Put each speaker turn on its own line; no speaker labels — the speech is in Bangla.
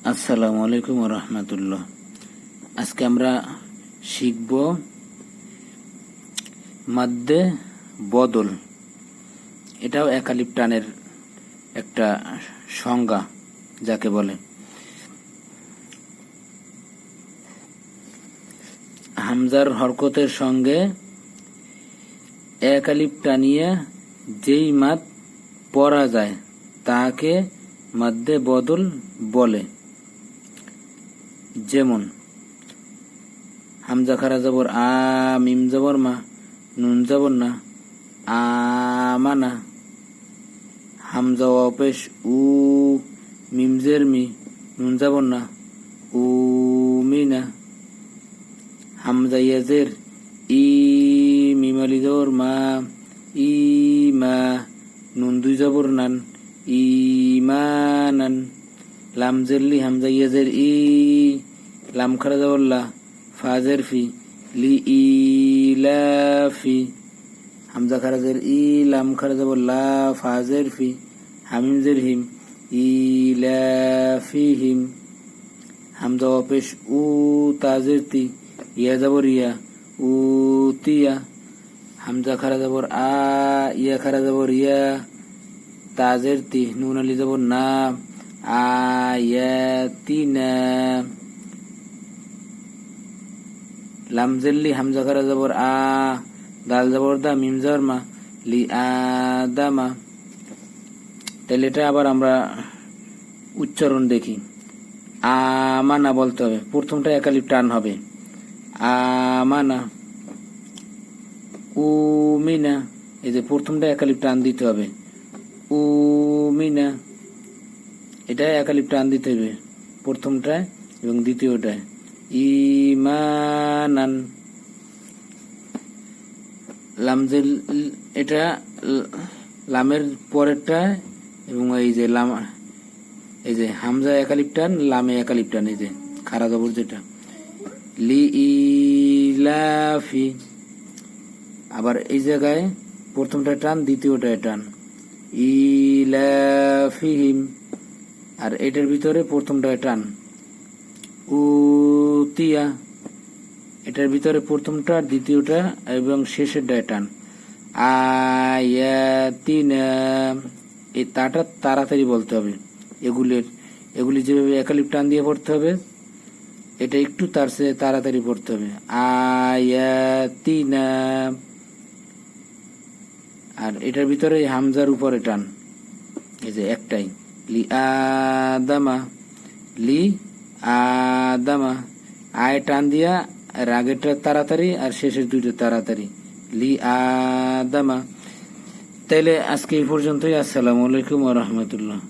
আসসালামু আলাইকুম রহমতুল্লাহ। আজকে আমরা শিখব মাদ্দে বদল। এটাও একালিপ টানের একটা সংজ্ঞা, যাকে বলে। হামজার হরকতের সঙ্গে একালিপ টানিয়ে যেই মাদ পড়া যায়, তাকে মাদ্দে বদল বলে। যেমন, হামজা খারা জবর, আ, মিম জবর, মা, নুন জবর না আমানা হামজা অপেশ, উ, মিম জের, মি, নুন জবর না, উ মিনা হামজা ইয়াজের ই মিমালি জবর, মা, ই, মা, নুন দুই জবর নান ইমানান লাম জেরলি হামজা ইয়াজের ই লাম খারা জবর লা ফাজের ফি লি ইলাফি হামজা খারা জের ই লাম খারা জবর লা ফাজের ফি হামিম জের হিম ইলাফিহিম হামজা অপেশ উ তাজের তি ইয়া জবর ইয়া উ তিয়া হামজা খারা জবর আ ইয়া খারা জবর ইয়া তাজের তি নুন আলি জবর না আয়াতিনা। লামজেল্লি হামজা খারা জবর আ, দাল জবর দা, মিম জবর মা, লি আদামা। তাহলে এটা আবার আমরা উচ্চারণ দেখি। আমানা বলতে হবে। প্রথমটা একালিপ টান হবে। আমানা। উমিনা। এই যে প্রথমটা একালিপ টান দিতে হবে। উমিনা। এটা একালিপ টান দিতে হবে। প্রথমটায় এবং দ্বিতীয়টায়। ইমানান লামজেল এটা লামের পরেরটা এবং এই যে লাম, এই যে হামজা একালিপ টান লামে একালিপ টান এই যে খারা জবর যেটা। লি ইলাফি। আবার এই জায়গায় প্রথমটা টান, দ্বিতীয়টায় টান। ইলাফিহিম। আর এটার ভিতরে প্রথমটায় টান উতিয়া। এটার ভিতরে প্রথমটা, দ্বিতীয়টা এবং শেষের ডায় টান এই তাটা তাড়াতাড়ি বলতে হবে। এগুলির, এগুলি যেভাবে একালিপ টান দিয়ে পড়তে হবে, এটা একটু তার সে তাড়াতাড়ি পড়তে হবে। আয়াতিনা। আর এটার ভিতরে হামজার উপরে টান এই যে একটাই। লি আদামা লি আদামা। আয় টান দিয়া রাগেটা তাড়াতাড়ি আর শেষের দুইটা তাড়াতাড়ি। লি আদামা। তাইলে আজকে এই পর্যন্তই। আসসালামু আলাইকুম রহমতুল্লাহ।